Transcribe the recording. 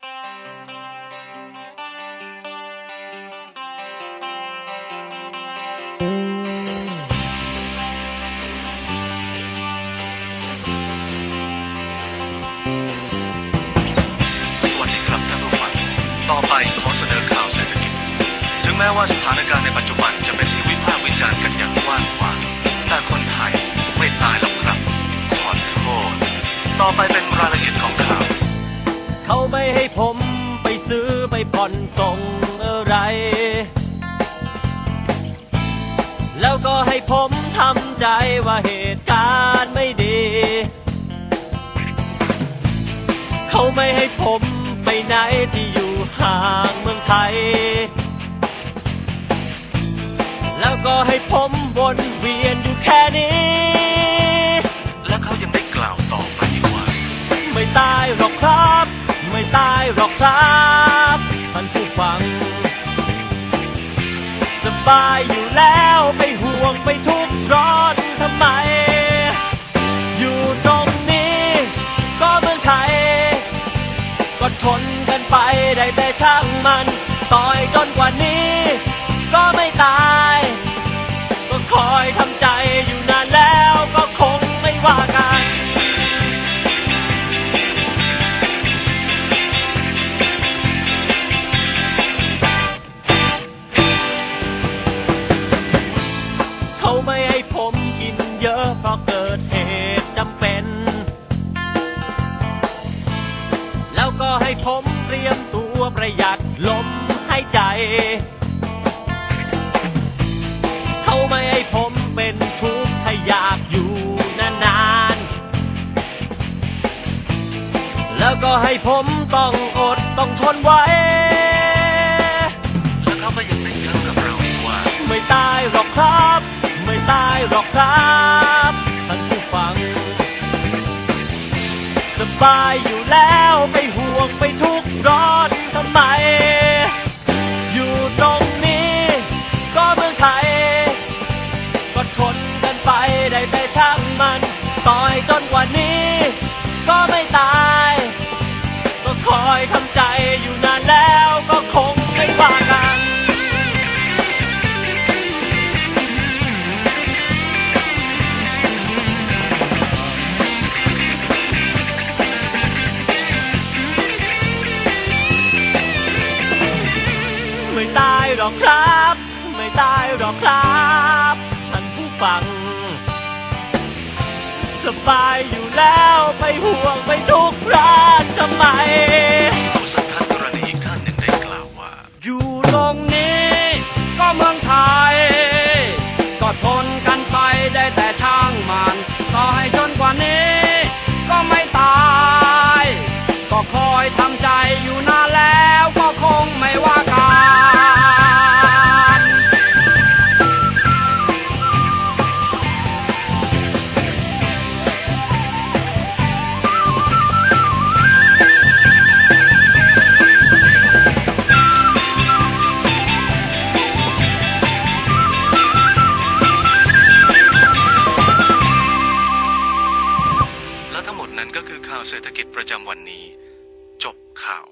สวัสดีครับท่านผู้ฟัง ต่อไปขอเสนอข่าวเศรษฐกิจ ถึงแม้ว่าสถานการณ์ในปัจจุบันจะเป็นที่วิพากษ์วิจารณ์กันอย่างกว้างขวางแต่คนไทยไม่ตายหรอกครับ ขอโทษ ต่อไปเป็น ไม่ให้ผมไปซื้อไปผ่อนส่งอะไร แล้วก็ให้ผมทำใจว่าเหตุการณ์ไม่ดี เขาไม่ให้ผมไปไหนที่อยู่ห่างเมืองไทย แล้วก็ให้ผมวนเวียน ไม่ตายหรอกครับท่านผู้ฟัง สบายอยู่แล้วไปห่วงไปทุกข์ร้อนทำไม อยู่ตรงนี้ก็เมืองไทย ก็ทนกันไปได้แต่ช่างมัน ต่อยจนกว่านี้ ก็ไม่ตาย ก็คอยทำใจอยู่นานแล้วก็คงไม่วัน เขาไม่ให้ผมกินเยอะเพราะเกิดเหตุจำเป็น แล้วก็ให้ผมเตรียมตัวประหยัดลมหายใจ เขาไม่ให้ผมเป็นทุกข์ถ้าอยากอยู่นานๆ แล้วก็ให้ผมต้องอดต้องทนไว้ ต่อยจนกว่านี้ ก็ไม่ตายก็คอยทำใจอยู่นานแล้วก็คงไม่ว่ากัน ไม่ตายหรอกครับ ไม่ตายหรอกครับท่านผู้ฟัง บายอยู่แล้ว ไปห่วงไปทุกข์ร้านทำไม เศรษฐกิจประจำวันนี้ จบข่าว